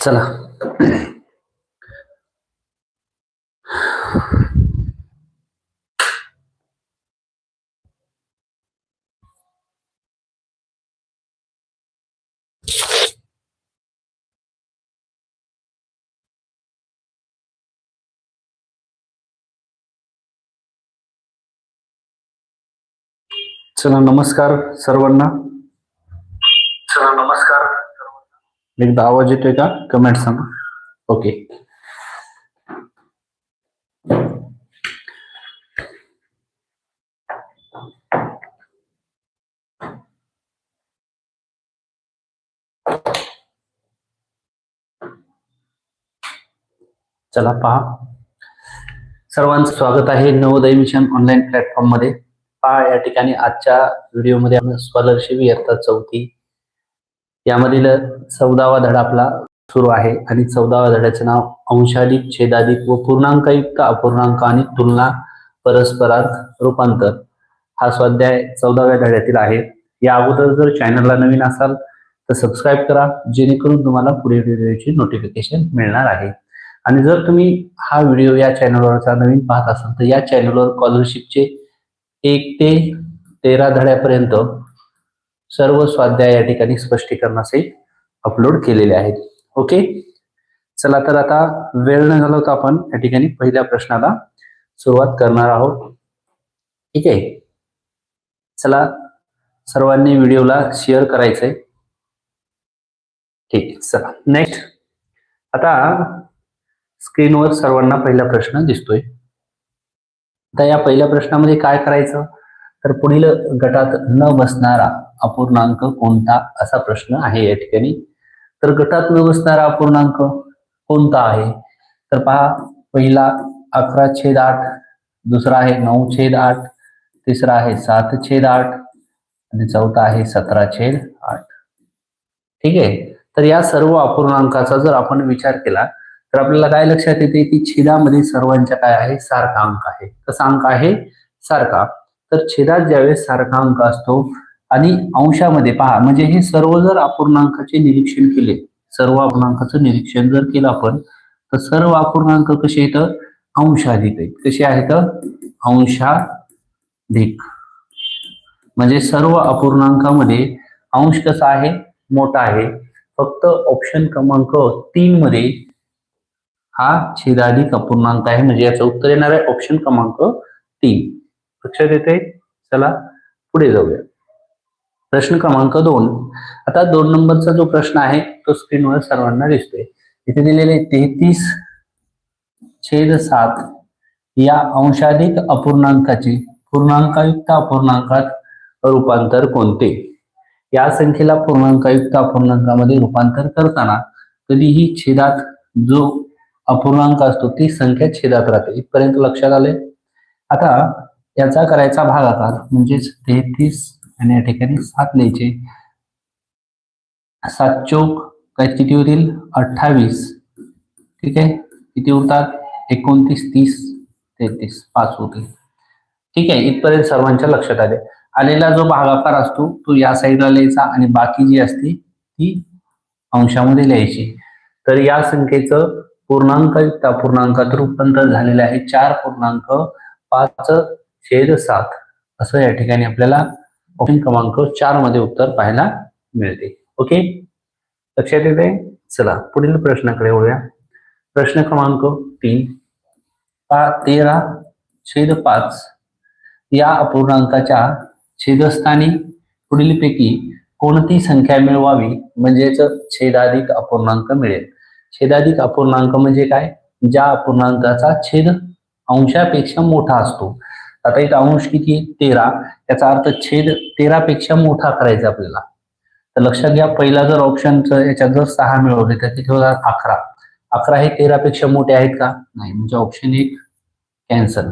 चला. चला नमस्कार सर्वांना. चला नमस्कार. एकदा आवाज येतोय का? कमेंट सांगा. ओके चला पहा. सर्वांचं स्वागत आहे नवोदय मिशन ऑनलाईन प्लॅटफॉर्ममध्ये. पहा या ठिकाणी आजच्या व्हिडिओमध्ये आपण स्कॉलरशिप इयत्ता चौथी यामधील चौदावा धडा आपला सुरू आहे आणि चौदाव्या धड्याचे नाव अंशाधिक छेदाधिक व पूर्णांकयुक्त अपूर्णांक आणि तुलना परस्परार्थ रूपांतर. हा स्वाध्याय चौदाव्या धड्यातील आहे. या अगोदर जर चॅनलला नवीन असाल तर सबस्क्राईब करा जेणेकरून तुम्हाला पुढील व्हिडिओची नोटिफिकेशन मिळणार आहे. आणि जर तुम्ही हा व्हिडिओ या चॅनलवरचा नवीन पाहत असाल तर या चॅनलवर स्कॉलरशिपचे एक ते तेरा धड्यापर्यंत सर्व स्वाध्याय या ठिकाणी स्पष्टीकरणासहित अपलोड केलेले आहेत. ओके चला तर आता वेळ न घालवता आपण या ठिकाणी पहिल्या प्रश्नाला सुरुवात करणार आहोत. ठीक आहे? चला सर्वांनी व्हिडिओला शेअर करायचंय. ठीक आहे चला. नेक्स्ट आता स्क्रीनवर सर्वांना पहिला प्रश्न दिसतोय. आता या पहिल्या प्रश्नामध्ये काय करायचं? तर पुढील गटात न बसणारा अपूर्णांक कोणता असा प्रश्न आहे या ठिकाणी? तर गटात न बसणारा अपूर्णांक कोणता आहे? तर पहा पहिला अकरा छेद आठ दुसरा आहे नऊ छेद आठ तिसरा आहे सात छेद आठ आणि चौथा आहे सतरा छेद आठ. ठीक आहे? तर या सर्व अपूर्णांकाचा जर आपण विचार केला तर आपल्याला काय लक्षात येते? की छेदामध्ये सर्वांच्या काय आहे? सारखा अंक आहे. कसा अंक आहे? सारखा. तर छेदात ज्यावेळेस सारखा अंक असतो आणि अंशामध्ये पहा म्हणजे हे सर्व जर अपूर्णांकाचे निरीक्षण केले सर्व अपूर्णांकाचं निरीक्षण जर केलं आपण तर सर्व अपूर्णांक कसे येतं अंशाधिक आहेत. कसे आहेत? अंशाधिक. म्हणजे सर्व अपूर्णांकामध्ये अंश कसा आहे? मोठा आहे. फक्त ऑप्शन क्रमांक तीन मध्ये हा छेदाधिक अपूर्णांक आहे. म्हणजे याचं उत्तर येणार आहे ऑप्शन क्रमांक तीन. लक्षात येते चला पुढे जाऊया. प्रश्न क्रमांक दोन. आता दोन नंबरचा जो प्रश्न आहे तो स्क्रीनवर सर्वांना दिसतोय. इथे दिलेले तेहतीस छेद सात या अंशाधिक अपूर्णांकाचे पूर्णांकायुक्त अपूर्णांकात रूपांतर कोणते? या संख्येला पूर्णांकायुक्त अपूर्णांकामध्ये रूपांतर करताना कधीही छेदात जो अपूर्णांक असतो ती संख्या छेदात राहते. इथपर्यंत लक्षात आले आता याचा करायचा भागाकार म्हणजेच तेहतीस आणि या ठिकाणी सात लिहायचे. सात चौक काय किती होतील? अठ्ठावीस. ठीक आहे? किती उरतात? एकोणतीस तीस तेहतीस पाच होतील. ठीक आहे? इथपर्यंत सर्वांच्या लक्षात आले. आलेला जो भागाकार असतो तो या साईडला लिहायचा आणि बाकी जी असती ती अंशामध्ये लिहायची. तर या संख्येचं पूर्णांक पूर्णांकात रूपांतर झालेलं आहे. चार पूर्णांक पाच छेद सात. असं या ठिकाणी आपल्याला ऑप्शन क्रमांक चारमध्ये उत्तर पाहायला मिळते. ओके लक्षात येते? चला पुढील प्रश्नाकडे वळूया. प्रश्न क्रमांक तीन. पा तेरा छेद पाच या अपूर्णांकाच्या छेदस्थानी पुढीलपैकी कोणती संख्या मिळवावी? म्हणजेच छेदाधिक अपूर्णांक मिळेल. छेदाधिक अपूर्णांक म्हणजे काय? ज्या अपूर्णांकाचा छेद अंशापेक्षा मोठा असतो. आता इथं अंश किती आहे? तेरा. त्याचा अर्थ छेद तेरा पेक्षा मोठा करायचा आपल्याला. तर लक्षात घ्या पहिला जर ऑप्शन याच्यात जर सहा मिळवले तर तिथे होता अकरा. अकरा हे तेरापेक्षा मोठे आहेत का? नाही म्हणजे ऑप्शन एक कॅन्सल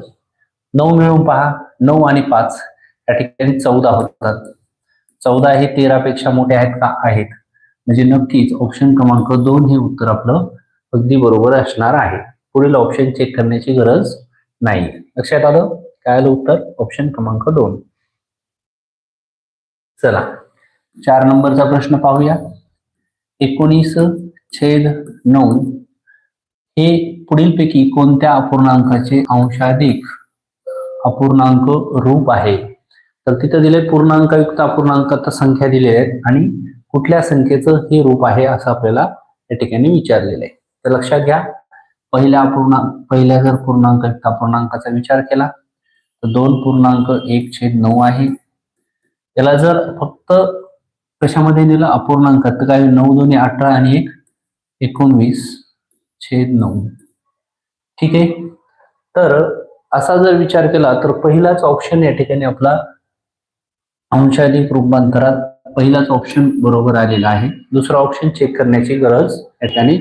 नऊ मिळवून पहा नऊ आणि पाच. या ठिकाणी चौदा होतात. चौदा हे तेरापेक्षा मोठे आहेत का? आहेत. म्हणजे नक्कीच ऑप्शन क्रमांक दोन हे उत्तर आपलं अगदी बरोबर असणार आहे. पुढील ऑप्शन चेक करण्याची गरज नाही. लक्षात आलं? काय आलं उत्तर? ऑप्शन क्रमांक दोन. चला. चार नंबरचा प्रश्न पाहूया. एकोणीस छेद नऊ हे पुढीलपैकी कोणत्या अपूर्णांकाचे अंशाधिक अपूर्णांक रूप आहे? तर तिथं दिले पूर्णांकयुक्त अपूर्णांकात संख्या दिलेल्या आहेत आणि कुठल्या संख्येचं हे रूप आहे असं आपल्याला या ठिकाणी विचारलेलं आहे. तर लक्षात घ्या पहिल्या अपूर्णांक पहिल्या जर पूर्णांकयुक्त अपूर्णांकाचा विचार केला तर दोन पूर्णांक एक छेद नऊ आहे. याला जर फक्त कशामध्ये नेलं? अपूर्णांकात तर काय नऊ दोन्ही अठरा आणि एक एकोणवीस छेद नऊ. ठीक आहे? तर असा जर विचार केला तर पहिलाच ऑप्शन या ठिकाणी आपला अंशाधिक रूपांतरात पहिलाच ऑप्शन बरोबर आलेला आहे. दुसरा ऑप्शन चेक करण्याची गरज या ठिकाणी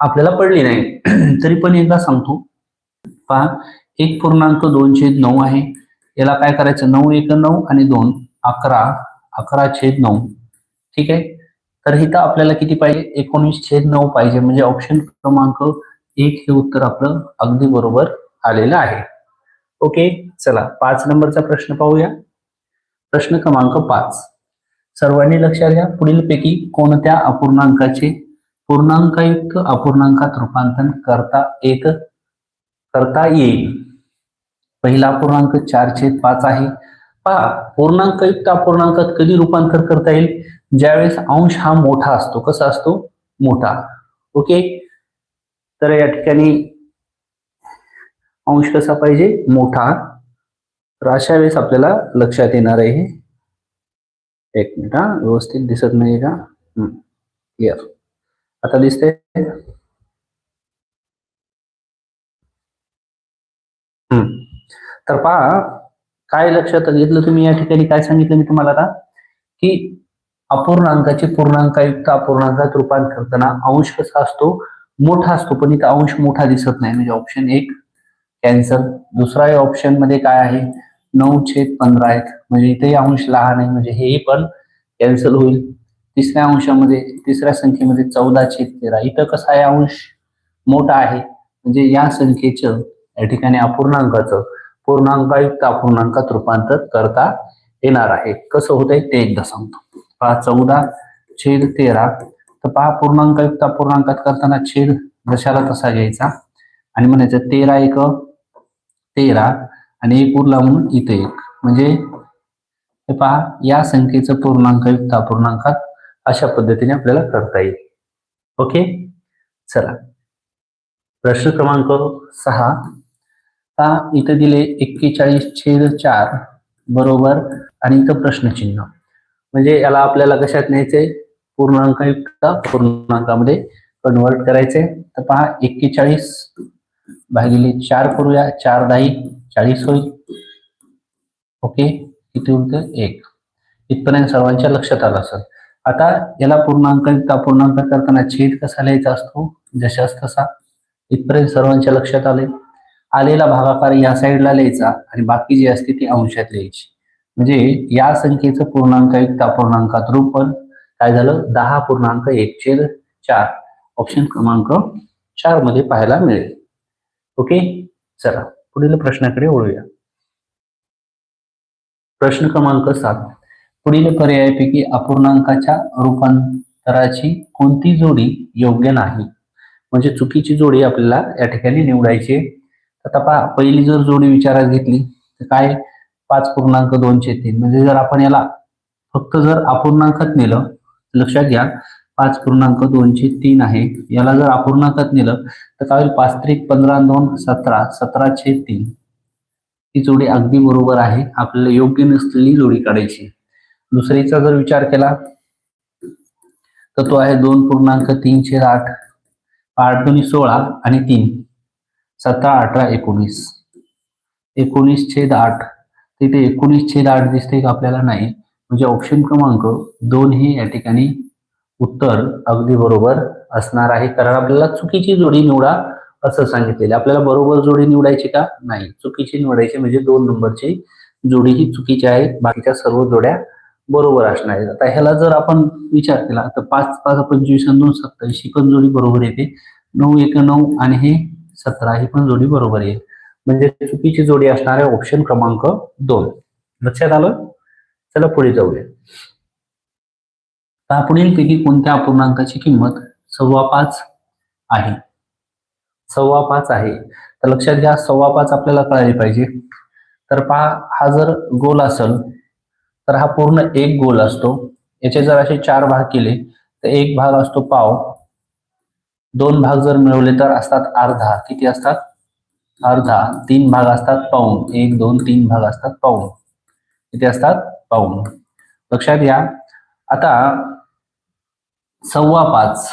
आपल्याला पडली नाही. तरी पण एकदा सांगतो. पहा एक पूर्णांक दोन छेद नऊ आहे. याला काय करायचं? नऊ एक नऊ आणि दोन अकरा अकरा छेद नऊ. ठीक आहे? तर इथं आपल्याला किती पाहिजे? एकोणीस छेद नऊ पाहिजे. म्हणजे ऑप्शन क्रमांक एक हे उत्तर आपलं अगदी बरोबर आलेलं आहे. ओके? चला पाच नंबरचा प्रश्न पाहूया. प्रश्न क्रमांक पाच. सर्वांनी लक्षात घ्या पुढीलपैकी कोणत्या अपूर्णांकाचे पूर्णांकयुक्त अपूर्णांकात रूपांतर करता येत करता येईल? पहिला पूर्णांक चार छेद पाच आहे. पहा पूर्णांकयुक्त अपूर्णांकात कधी रूपांतर करता येईल? ज्यावेळेस अंश हा मोठा असतो. कसा असतो? मोठा. ओके? तर या ठिकाणी अंश कसा पाहिजे? मोठा. तर अशा वेळेस आपल्याला लक्षात येणार आहे हे. एक मिनिट हा व्यवस्थित दिसत नाही का? क्लिअर आता दिसतंय? हम्म. तर पहा काय लक्षात घेतलं तुम्ही या ठिकाणी? काय सांगितलं मी तुम्हाला आता? की अपूर्णांकाचे पूर्णांकायुक्त अपूर्णांकात रूपांतर करताना अंश कसा असतो? मोठा असतो पण इथं अंश मोठा दिसत नाही. म्हणजे ऑप्शन एक कॅन्सल दुसरा ऑप्शनमध्ये काय आहे? नऊ छेद पंधरा आहेत म्हणजे इथेही अंश लहान आहे. म्हणजे हे पण कॅन्सल होईल. तिसऱ्या अंशामध्ये तिसऱ्या संख्येमध्ये चौदा छेद तेरा. इथं कसा आहे अंश? मोठा आहे. म्हणजे या संख्येचं या ठिकाणी अपूर्णांकाचं पूर्णांकायुक्त अपूर्णांकात रूपांतर करता येणार आहे. कसं होतंय? ते एकदा सांगतो. पहा चौदा छेद तेरा. तर पहा पूर्णांकायुक्त अपूर्णांकात करताना छेद दशाला तसा घ्यायचा. आणि म्हणायचं तेरा एक तेरा आणि एक उरला म्हणून इथे एक. म्हणजे हे पहा या संख्येचं पूर्णांकयुक्त अपूर्णांकात अशा पद्धतीने आपल्याला करता येईल. ओके? चला. प्रश्न क्रमांक सहा. आता इथं दिले एक्केचाळीस छेद चार बरोबर आणि इथं प्रश्नचिन्ह. म्हणजे याला आपल्याला कशात न्यायचंय पूर्णांकयुक्त पूर्णांकामध्ये कन्वर्ट करायचे तर पहा एक्केचाळीस भागिले चार करूया. चार दाही चाळीस होईल. ओके किती उरतं एक. इथपर्यंत सर्वांच्या लक्षात आलं असेल. आता याला पूर्णांकयुक्त अपूर्णांक करताना छेद कसा लिहायचा असतो? जशास तसा. इथपर्यंत सर्वांच्या लक्षात आले आलेला भागाकार या साईडला लिहायचा आणि बाकी जी असते ती अंशात लिहायची. म्हणजे या संख्येचं पूर्णांक एक त्या पूर्णांकात रूपण. काय झालं? दहा पूर्णांक एक छेद चार. ऑप्शन क्रमांक चारमध्ये पाहायला मिळेल. ओके चला पुढील प्रश्नाकडे वळूया. प्रश्न क्रमांक सात. पुढील पर्यायापैकी अपूर्णांकाच्या रूपांतराची कोणती जोडी योग्य नाही? म्हणजे चुकीची जोडी आपल्याला या ठिकाणी निवडायची आता पहा पहिली जर जोडी विचारात घेतली तर काय? पाच पूर्णांक दोनशे तीन. म्हणजे जर आपण याला फक्त जर अपूर्णांकात नेलं लक्षात घ्या पाच पूर्णांक दोनशे तीन आहे. याला जर अपूर्णांकात नेलं तर काय होईल? पाच त्रिक पंधरा दोन सतरा सतरा तीन. ही जोडी अगदी बरोबर आहे. आपल्याला योग्य नसलेली जोडी काढायची. दुसरीचा जर विचार केला तर तो आहे दोन पूर्णांक तीनशे आठ आठ दोन्ही सोळा आणि तीन. सतरा अठरा एकोणीस. एकोणीस छेद आठ. तिथे एकोणीस छेद आठ दिसते का आपल्याला? नाही. म्हणजे ऑप्शन क्रमांक दोन हे या ठिकाणी उत्तर अगदी बरोबर असणार आहे. कारण आपल्याला चुकीची जोडी निवडा असं सांगितलेलं आपल्याला बरोबर जोडी निवडायची का? नाही. चुकीची निवडायची म्हणजे दोन नंबरची जोडी ही चुकीची आहे. बाकीच्या सर्व जोड्या बरोबर असणार आहेत. आता ह्याला जर आपण विचार केला तर पाच पाच पंचवीस आणि दोन सत्तावीस ही पण जोडी बरोबर येते. नऊ एक नऊ आणि हे सतरा ही पण जोडी बरोबर येईल म्हणजे चुकीची जोडी असणार आहे ऑप्शन क्रमांक दोन. लक्षात आलं? चला पुढे जाऊया. आता पुढीलपैकी कोणत्या अपूर्णांकाची किंमत सव्वा पाच आहे? सव्वा पाच आहे. तर लक्षात घ्या सव्वा पाच आपल्याला कळाली पाहिजे. तर पहा हा जर गोल असेल तर हा पूर्ण एक गोल असतो. याचे जर असे चार भाग केले तर एक भाग असतो पाव. दोन भाग जर मिळवले तर असतात अर्धा. किती असतात? अर्धा. तीन भाग असतात पाऊन. एक दोन तीन भाग असतात पाऊन. किती असतात? पाऊन. लक्षात घ्या. आता सव्वा पाच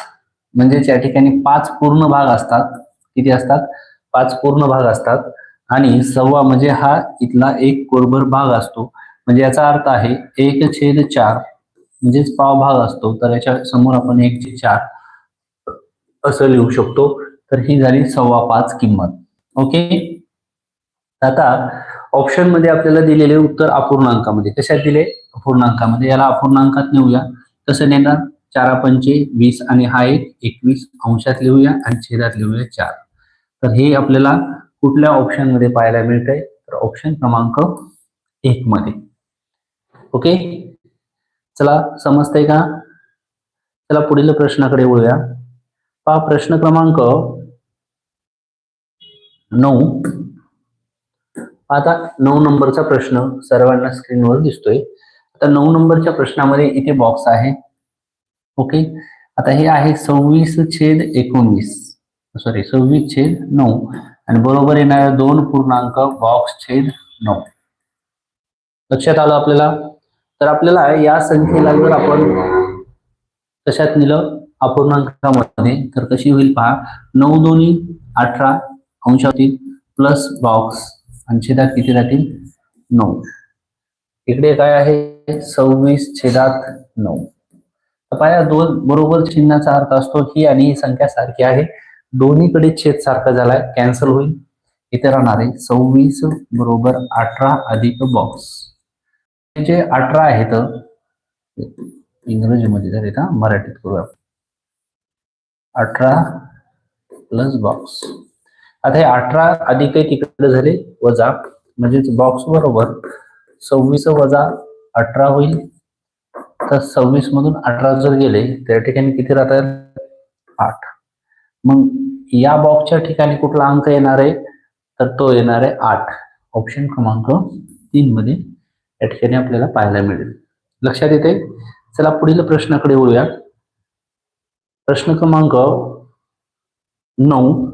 म्हणजे या ठिकाणी पाच पूर्ण भाग असतात. किती असतात? पाच पूर्ण भाग असतात. आणि सव्वा म्हणजे हा इथला एक कोरभर भाग असतो. म्हणजे याचा अर्थ आहे एक छेद चार म्हणजेच पाव भाग असतो. तर याच्या समोर आपण एक छेद चार असं लिहू शकतो. तर ही झाली सव्वा पाच किंमत. ओके? आता ऑप्शनमध्ये आपल्याला दिलेले उत्तर अपूर्णांकामध्ये. कशात दिले? अपूर्णांकामध्ये. याला अपूर्णांकात नेऊया. कसं नेणार. चारा पंचे वीस आणि हा एक एकवीस अंशात लिहूया आणि छेदात लिहूया चार. तर हे आपल्याला कुठल्या ऑप्शनमध्ये पाहायला मिळतंय? तर ऑप्शन क्रमांक एक मध्ये. ओके? चला समजतंय का? चला पुढील प्रश्नाकडे वळूया. पहा प्रश्न क्रमांक नऊ. आता नऊ नंबरचा प्रश्न सर्वांना स्क्रीनवर दिसतोय. आता नऊ नंबरच्या प्रश्नामध्ये इथे बॉक्स आहे. ओके आता हे आहे सव्वीस छेद एकोणवीस सॉरी सव्वीस छेद नऊ. आणि बरोबर येणाऱ्या दोन पूर्णांक बॉक्स छेद नऊ. लक्षात आलं आपल्याला? तर आपल्याला या संख्येला जर आपण कशात नेलं अपूर्णांकामध्ये. तर कशी होईल पहा नऊ दोन्ही अठरा अंशातील प्लस बॉक्स आणि किती राहतील? नऊ. इकडे काय आहे? सव्वीस छेदात नऊ. तर पाया दोन बरोबर चिन्हाचा अर्थ असतो ही आणि ही संख्या सारखी आहे. दोन्हीकडे छेद सारखा झालाय कॅन्सल होईल. इथे राहणार आहे सव्वीस बरोबर अठरा अधिक बॉक्स जे अठरा आहेत इंग्रजीमध्ये जर येतं मराठीत करूया. अठरा प्लस बॉक्स आता हे अठरा अधिक तिकडे झाले वजा. म्हणजेच बॉक्स बरोबर सव्वीस वजा अठरा होईल. तर सव्वीस मधून अठरा जर गेले त्या ठिकाणी किती राहतात? आठ. मग या बॉक्सच्या ठिकाणी कुठला अंक येणार आहे? तर तो येणार आहे आठ. ऑप्शन क्रमांक तीन मध्ये या ठिकाणी आपल्याला पाहायला मिळेल. लक्षात येते चला पुढील प्रश्नाकडे वळूया प्रश्न क्रमांक नऊ.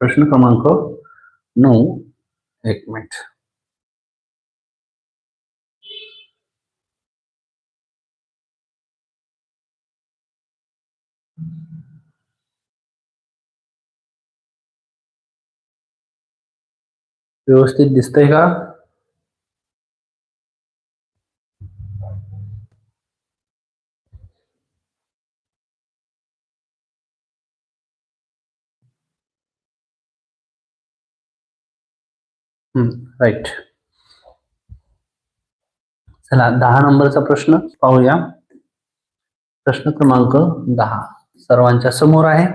प्रश्न क्रमांक नऊ. एक मिनिट. व्यवस्थित दिसतंय का? राईट चला दहा नंबरचा प्रश्न पाहूया. प्रश्न क्रमांक दहा. सर्वांच्या समोर आहे.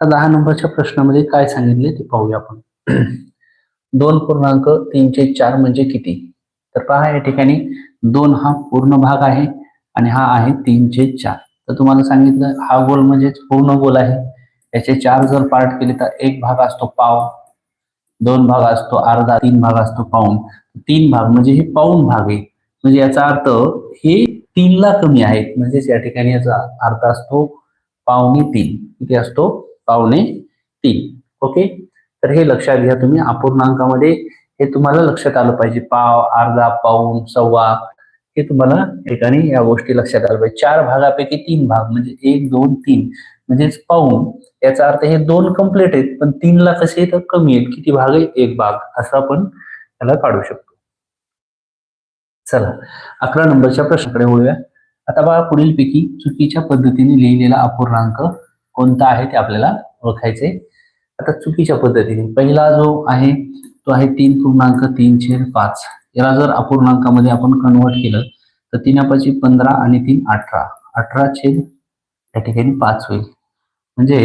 दहा नंबरच्या प्रश्नामध्ये काय सांगितले ते पाहूया आपण. दोन पूर्णांक तीनशे चार म्हणजे किती? तर पहा या ठिकाणी दोन हा पूर्ण भाग आहे आणि हा आहे तीनशे चार. तर तुम्हाला सांगितलं हा गोल म्हणजेच पूर्ण गोल आहे. याचे चार जर पार्ट केले तर एक भाग असतो पाव. दोन भाग असतो अर्धा तीन भाग असतो पाऊन. तीन भाग म्हणजे हे पाऊन भाग आहे. म्हणजे याचा अर्थ हे तीनला कमी आहेत. म्हणजेच या ठिकाणी याचा अर्थ असतो पावणे तीन. किती असतो? पावणे तीन. ओके? तर हे लक्षात घ्या तुम्ही. अपूर्णांकामध्ये हे तुम्हाला लक्षात आलं पाहिजे. पाव अर्धा पाऊन सव्वा. हे तुम्हाला ठिकाणी या गोष्टी लक्षात आल्या पाहिजे. चार भागापैकी तीन भाग म्हणजे एक दोन तीन. म्हणजेच पाऊन. याचा अर्थ हे दोन कंप्लीट आहेत पण तीनला कसे तर कमी आहेत. किती भाग आहे? एक भाग. असं आपण त्याला काढू शकतो. चला अकरा नंबरच्या प्रश्नाकडे वळूया. आता बघा पुढील पैकी चुकीच्या पद्धतीने लिहिलेला अपूर्णांक कोणता आहे ते आपल्याला ओळखायचे आता चुकीच्या पद्धतीने. पहिला जो आहे तो आहे तीन पूर्णांक तीन छेद पाच. याला जर अपूर्णांकामध्ये आपण कन्वर्ट केलं तर तीन अपाची पंधरा आणि तीन अठरा. अठरा छेद या ठिकाणी पाच होईल. म्हणजे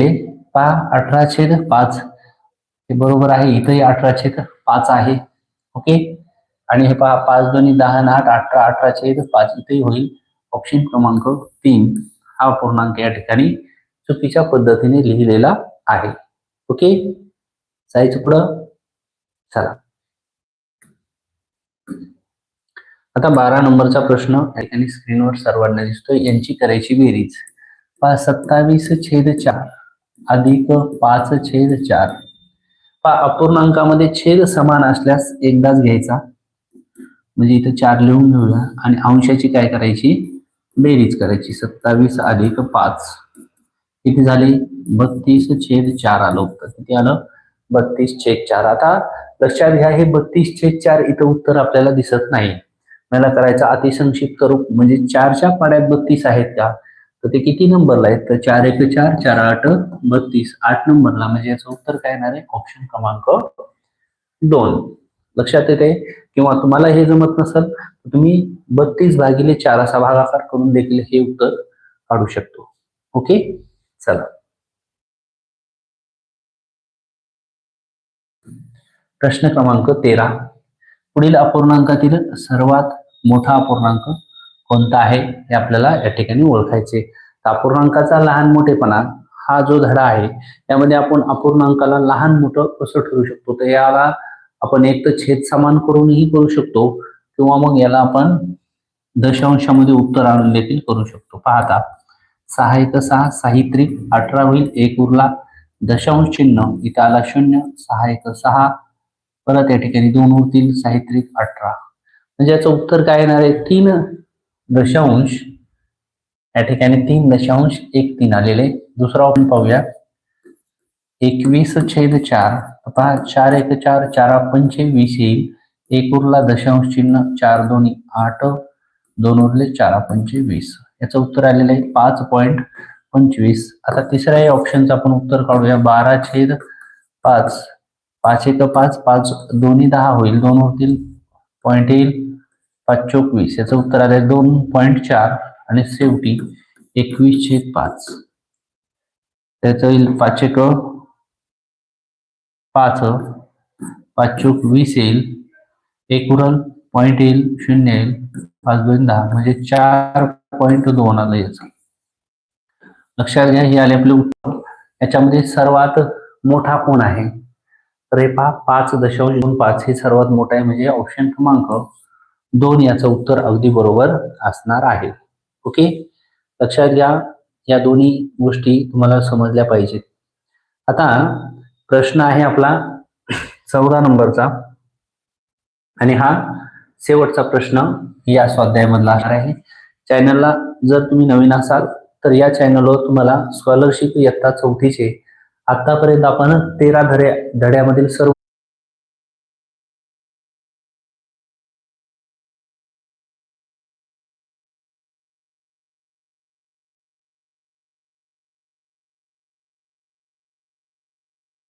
पहा अठरा छेद पाच हे बरोबर आहे. इथंही अठरा छेद पाच आहे. ओके? आणि हे पहा पाच दोन्ही दहा आठ अठरा अठरा छेद पाच इथेही होईल. ऑप्शन क्रमांक तीन हा पूर्णांक या ठिकाणी चुकीच्या पद्धतीने लिहिलेला आहे. ओके? जायचं पुढं? चला. आता बारा नंबरचा प्रश्न या ठिकाणी स्क्रीनवर सर्वांना दिसतोय. यांची करायची बेरीज. पहा सत्तावीस छेद चार अधिक पाच छेद चार. पहा अपूर्णांकामध्ये छेद समान असल्यास एकदाच घ्यायचा. म्हणजे इथं चार लिहून घेऊया. आणि अंशाची काय करायची? बेरीज करायची. सत्तावीस अधिक पाच. किती झाले? बत्तीस छेद चार आलं उत्तर. किती आलं? बत्तीस छेद चार. आता लक्षात घ्या हे बत्तीस छेद चार इथं उत्तर आपल्याला दिसत नाही. मला करायचं अतिसंक्षिप्त रूप. म्हणजे चारच्या पाड्यात बत्तीस आहेत त्या तर ते किती नंबरला आहेत? तर चार एक चार चार आठ बत्तीस. आठ नंबरला. म्हणजे याचं उत्तर काय येणार आहे? ऑप्शन क्रमांक दोन. लक्षात येते किंवा तुम्हाला हे जमत नसेल तर तुम्ही बत्तीस भागिले चार असा भागाकार करून देखील हे उत्तर काढू शकतो. ओके? चला. प्रश्न क्रमांक तेरा. पुढील अपूर्णांकातील सर्वात मोठा अपूर्णांक कोणता आहे हे आपल्याला या ठिकाणी ओळखायचे. तर अपूर्णांकाचा लहान मोठेपणा हा जो धडा आहे त्यामध्ये आपण अपूर्णांकाला लहान मोठं कसं ठरू शकतो? तर याला आपण एक तर छेद समान करूनही करू शकतो किंवा मग याला आपण दशांशामध्ये उत्तर आणून देखील करू शकतो. पाहता सहा एक सहा साहित्रिक अठरा होईल एक उरला दशांश चिन्ह इथं आला शून्य सहा एक सहा परत या ठिकाणी दोन उरतील साहित्रिक अठरा. म्हणजे याचं उत्तर काय येणार आहे? तीन दशांश या ठिकाणी तीन दशांश एक तीन आलेले. दुसरा ऑप्शन पाहूया. एकवीस छेद चार पहा चार एक चार चार पंचवीस येईल. एक उरला दशांश चिन्ह चार दोन्ही आठ दोन उरले चार पंचवीस याचं उत्तर आलेलं आहे पाच पॉईंट पंचवीस. आता तिसऱ्या ऑप्शनचं आपण उत्तर काढूया. बारा छेद पाच. पाच एक पाच पाच दोन्ही दहा होईल. दोन होतील पॉईंट येईल. पाच चोवीस. याचं उत्तर आलंय दोन पॉईंट चार आणि शेवटी एकवीसशे पाच. त्याचं येईल पाच एक. पाच. पाच चोक वीस येईल. एक उरल पॉईंट येईल शून्य येईल. पाच दोन दहा. म्हणजे चार पॉईंट दोन आलं याचं. लक्षात घ्या हे आले आपले उत्तर. याच्यामध्ये सर्वात मोठा कोण आहे? तर हे पहा पाच दशांश दोन पाच हे सर्वात मोठं आहे. म्हणजे ऑप्शन क्रमांक दोन याचं उत्तर अगदी बरोबर असणार आहे. ओके? लक्षात घ्या या दोन्ही गोष्टी तुम्हाला समजल्या पाहिजेत. आता प्रश्न आहे आपला चौदा नंबरचा. आणि हा शेवटचा प्रश्न या स्वाध्यायामधला असणार आहे. चॅनलला जर तुम्ही नवीन असाल तर या चॅनलवर तुम्हाला स्कॉलरशिप इयत्ता चौथीचे आतापर्यंत आपण तेरा धड्या धड्यामधील सर्व